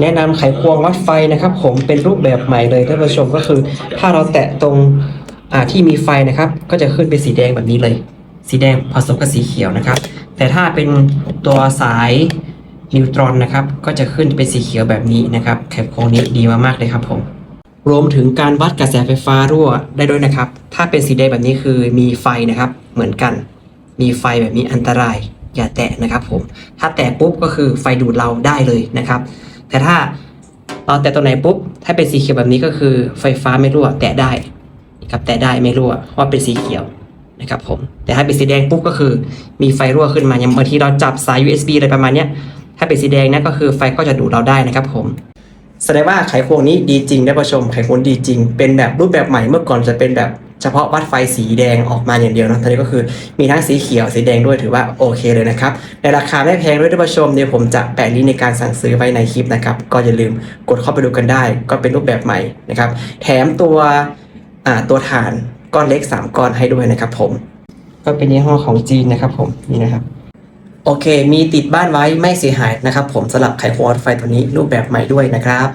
แนะนำไขควงวัดไฟนะครับ ผมเป็นรูปแบบใหม่เลยท่านผู้ชมก็คือ ถ้าเราแตะตรงที่มีไฟนะครับ ก็จะขึ้นเป็นสีแดงแบบนี้เลย สีแดงผสมกับสีเขียวนะครับ แต่ถ้าเป็นตัวสายนิวตรอนนะครับ ก็จะขึ้นเป็นสีเขียวแบบนี้นะครับไขควงนี้ดีมากๆเลยครับผมรวมถึงการวัดกระแสไฟฟ้ารั่วได้ด้วยนะครับ ถ้าเป็นสีแดงแบบนี้คือมีไฟนะครับ เหมือนกัน มีไฟแบบนี้อันตราย อย่าแตะนะครับผม ถ้าแตะปุ๊บก็คือไฟดูดเราได้เลยนะครับ แต่ถ้าเราแตะตัวไหนปุ๊บ ถ้าเป็นสีเขียวแบบนี้ก็คือไฟฟ้าไม่รั่ว แตะได้ครับแตะได้ไม่รั่วเพราะว่าเป็นสีเขียวนะครับผม แต่ถ้าเป็นสีแดงปุ๊บก็คือมีไฟรั่วขึ้นมาอย่างบางทีเราจับสาย USB อะไรประมาณนี้ถ้าเป็นสีแดงนะก็คือไฟก็จะดูดเราได้นะครับผมแสดงว่าไขควงนี้ดีจริงได้ประชมไขควงดีจริง เป็นแบบรูปแบบใหม่เมื่อก่อนจะเป็นแบบ เฉพาะวัดไฟสีแดงออกมาอย่างเดียวนะตอนนี้ก็คือมีทั้งสีเขียวสีแดงด้วยถือว่าโอเคเลยนะครับ ในราคาไม่แพงด้วยท่านผู้ชมเดี๋ยวผมจะแปะลิงก์ในการสั่งซื้อไว้ในคลิปนะครับ ก็อย่าลืมกดเข้าไปดูกันได้ ก็เป็นรูปแบบใหม่นะครับ แถมตัวตัวฐานก้อนเล็ก 3 ก้อนให้ด้วยนะครับผม ก็เป็นยี่ห้อของจีนนะครับผมนี่นะครับโอเค มีติดบ้านไว้ไม่เสียหายนะครับผมสำหรับไขควงวัดไฟตัวนี้รูปแบบใหม่ด้วยนะครับ